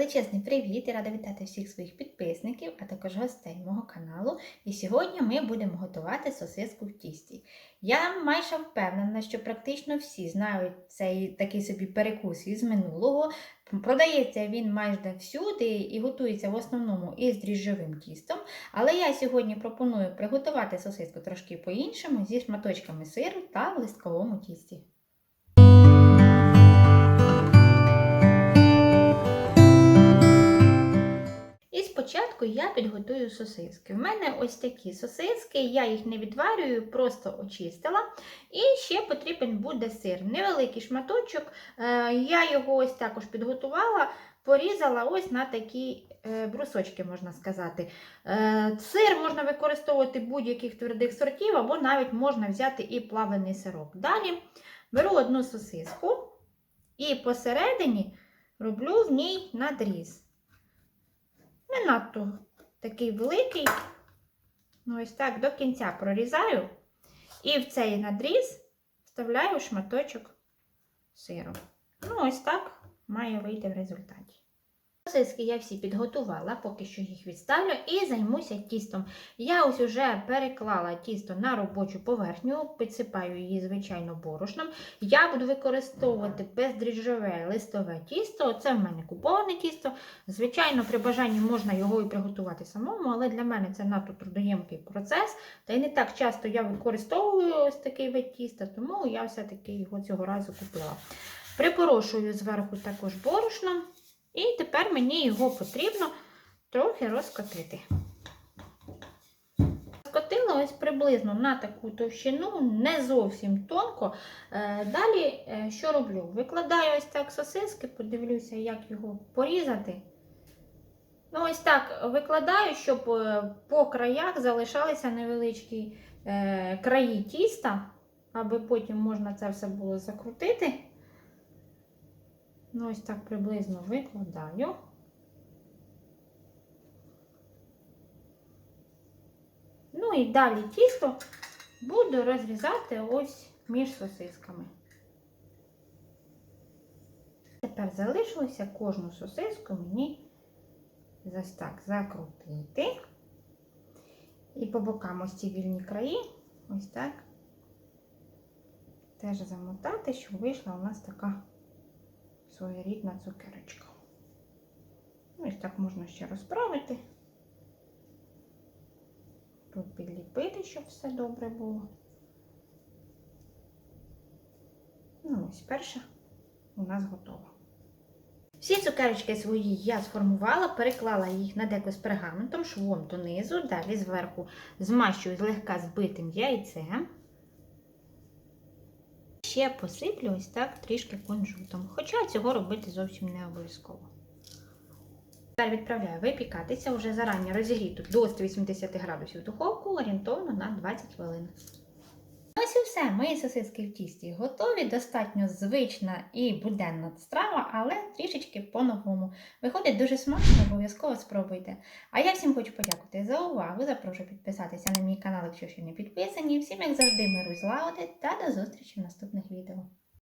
Величезний привіт і рада вітати всіх своїх підписників, а також гостей мого каналу. І сьогодні ми будемо готувати сосиску в тісті. Я майже впевнена, що практично всі знають цей такий собі перекус із минулого. Продається він майже всюди і готується в основному із дріжджовим тістом. Але я сьогодні пропоную приготувати сосиску трошки по-іншому зі шматочками сиру та в листковому тісті. Спочатку я підготую сосиски. В мене ось такі сосиски, я їх не відварюю, просто очистила. І ще потрібен буде сир. Невеликий шматочок. Е, Я його ось також підготувала, порізала ось на такі е, брусочки, можна сказати. Е, Сир можна використовувати будь-яких твердих сортів, або навіть можна взяти і плавлений сирок. Далі беру одну сосиску і посередині роблю в ній надріз не надто такий великий. Ну, ось так до кінця прорізаю. І в цей надріз вставляю шматочок сиру. Ну, ось так має вийти в результаті. Сосиски я всі підготувала, поки що їх відставлю і займуся тістом. Я ось уже переклала тісто на робочу поверхню, підсипаю її, звичайно, борошном. Я буду використовувати бездріжджове листове тісто. Це в мене куповане тісто. Звичайно, при бажанні можна його і приготувати самому, але для мене це надто трудоємкий процес. Та й не так часто я використовую ось такий вид тіста, тому я все-таки його цього разу купила. Припорошую зверху також борошном. І тепер мені його потрібно трохи розкотити. Розкотила ось приблизно на таку товщину, не зовсім тонко. Е, Далі, що роблю? Викладаю ось так сосиски, подивлюся, як його порізати. Ну, ось так викладаю, щоб е, по краях залишалися невеличкі е, краї тіста, аби потім можна це все було закрутити. Ну, ось так приблизно викладаю. Ну і далі тісто буду розрізати ось між сосисками. Тепер залишилося кожну сосиску мені ось так закрутити. І по бокам ось ці вільні краї, ось так, теж замотати, щоб вийшла у нас така своєрідна цукерочка. Ось так можна ще розправити. Тут підліпити, щоб все добре було. Ну, ось перша у нас готова. Всі цукерочки свої я сформувала, переклала їх на деко з пергаментом, швом донизу, далі зверху змащую злегка збитим яйцем. Ще посиплю ось так трішки кунжутом. Хоча цього робити зовсім не обов'язково. Тепер відправляю випікатися вже зарані розігріту до 180 градусів духовку орієнтовно на 20 хвилин. Ось і все, мої сосиски в тісті готові, достатньо звична і буденна страва, але трішечки по-новому. Виходить дуже смачно, обов'язково спробуйте. А я всім хочу подякувати за увагу. Запрошую підписатися на мій канал, якщо ще не підписані. Всім, як завжди, миру злагоди та до зустрічі в наступних відео.